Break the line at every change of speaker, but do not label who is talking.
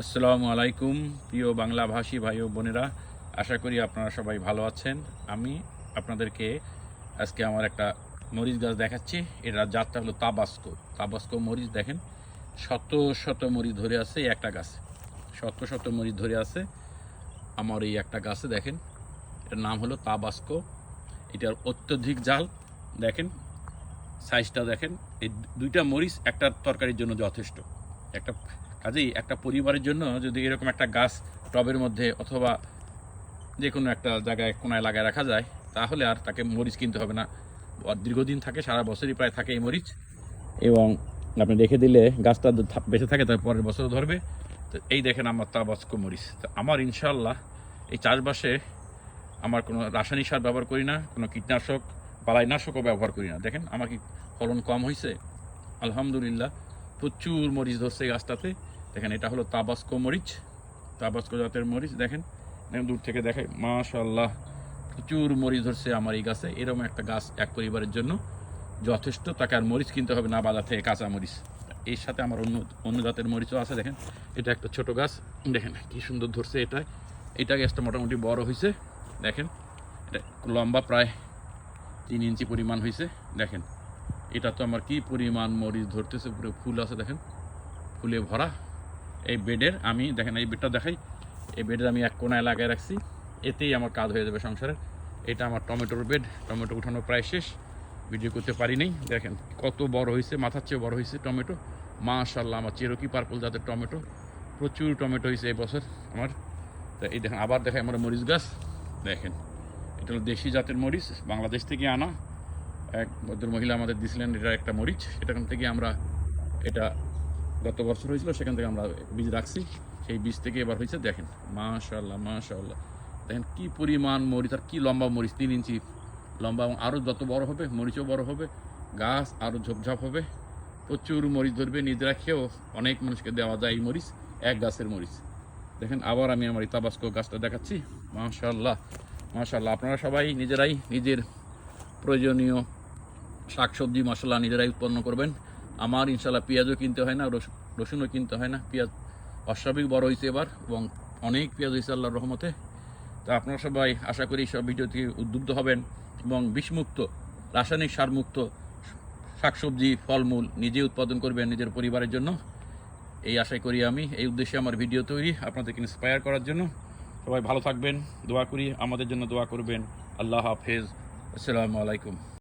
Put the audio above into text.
আসসালামু আলাইকুম, প্রিয় বাংলা ভাষী ভাই ও বোনেরা। আশা করি আপনারা সবাই ভালো আছেন। আমি আপনাদেরকে আজকে আমার একটা মরিচ গাছ দেখাচ্ছি। এটার জাতটা হলো তাবাস্কো। তাবাস্কো মরিচ দেখেন, শত শত মরিচ ধরে আছে একটা গাছে। শত শত মরিচ ধরে আছে আমার এই একটা গাছে, দেখেন। এটার নাম হলো তাবাস্কো। এটার অত্যধিক জাল, দেখেন। সাইজটা দেখেন, এই দুইটা মরিচ একটা তরকারির জন্য যথেষ্ট। একটা কাজেই একটা পরিবারের জন্য যদি এরকম একটা গাছ টবের মধ্যে অথবা যে কোনো একটা জায়গায় কোনায় লাগায় রাখা যায়, তাহলে আর তাকে মরিচ কিনতে হবে না। দীর্ঘদিন থাকে, সারা বছরই প্রায় থাকে এই মরিচ। এবং আপনি রেখে দিলে গাছটা বেঁচে থাকে, তার পরের বছর ধরবে। তো এই দেখেন আমার তা তাবাস্ক মরিচ। তো আমার ইনশাল্লাহ এই চাষবাসে আমার কোনো রাসায়নিক সার ব্যবহার করি না, কোনো কীটনাশক, বালাইনাশকও ব্যবহার করি না। দেখেন আমার কি ফলন কম হয়েছে আলহামদুলিল্লাহ, প্রচুর মরিচ ধরছে গাছটাতে। দেখেন, এটা হলো তাবাস্কো মরিচ, তাবাস্কো জাতের মরিচ, দেখেন। দূর থেকে দেখে মাশাল্লাহ প্রচুর মরিচ ধরছে আমার এই গাছে। এরকম একটা গাছ এক পরিবারের জন্য যথেষ্ট, তাকে আর মরিচ কিনতে হবে না, বাজার থেকে কাঁচা মরিচ। এর সাথে আমার অন্য অন্য জাতের মরিচও আছে, দেখেন। এটা একটা ছোট গাছ, দেখেন কি সুন্দর ধরছে এটা। এটা গাছটা মোটামুটি বড় হয়েছে দেখেন। এটা লম্বা প্রায় তিন ইঞ্চি পরিমাণ হয়েছে দেখেন। এটা তো আমার কি পরিমাণ মরিচ ধরতেছে, পুরো ফুল আছে, দেখেন। ফুলে ভরা। এই বেডের, আমি দেখেন, এই বেডটা দেখাই। এই বেডের আমি এক কোনায় লাগায় রাখছি। এতেই আমার কাজ হয়ে যাবে সংসারের। এটা আমার টমেটোর বেড। টমেটো উঠানো প্রায় শেষ। ভিডিও করতে পারি পারিনি দেখেন, কত বড় হয়েছে, মাথার চেয়ে বড় হয়েছে টমেটো। মাশাল্লাহ আমার চেরোকি পার্পল জাতের টমেটো। প্রচুর টমেটো হয়েছে এই বছর আমার। তা এই দেখেন, আবার দেখাই আমার মরিচ গাছ। দেখেন, এটা হলো দেশি জাতের মরিচ, বাংলাদেশ থেকে আনা। এক ভদ্র মহিলা আমাদের দিছিলেন এটা একটা মরিচ। সেখান থেকে আমরা এটা গত বছর হয়েছিল, সেখান থেকে আমরা বীজ রাখছি। সেই বীজ থেকে এবার হয়েছে, দেখেন মাশাল্লাহ মাশাল্লাহ দেখেন কী পরিমাণ মরিচ, আর কী লম্বা মরিচ, তিন ইঞ্চি লম্বা, এবং আরও যত বড় হবে, মরিচও বড় হবে, গাছ আরও ঝোপঝাপ হবে। প্রচুর মরিচ ধরবে নিজেরা খেয়েও অনেক মানুষকে দেওয়া যায় এই মরিচ, এক গাছের মরিচ। দেখেন, আবার আমি আমার এই তাবাস্কো গাছটা দেখাচ্ছি। মাশাল্লাহ মাশাল্লাহ আপনারা সবাই নিজেরাই নিজের প্রয়োজনীয় শাকসবজি, মশলা নিজেরাই উৎপন্ন করবেন। আমার ইনশাল্লাহ পেঁয়াজও কিনতে হয় না, রসুন, রসুনও কিনতে হয় না। পেঁয়াজ অস্বাভাবিক বড় হয়েছে এবার এবং অনেক পেঁয়াজ হয়েছে আল্লাহর রহমতে। তো আপনারা সবাই আশা করি সব ভিডিও থেকে উদ্বুদ্ধ হবেন এবং বিষমুক্ত, রাসায়নিক সারমুক্ত শাকসবজি, ফলমূল নিজে উৎপাদন করবেন নিজের পরিবারের জন্য। এই আশাই করি আমি, এই উদ্দেশ্যে আমার ভিডিও তৈরি, আপনাদেরকে ইন্সপায়ার করার জন্য। সবাই ভালো থাকবেন, দোয়া করি, আমাদের জন্য দোয়া করবেন। আল্লাহ হাফেজ। আসসালামু আলাইকুম।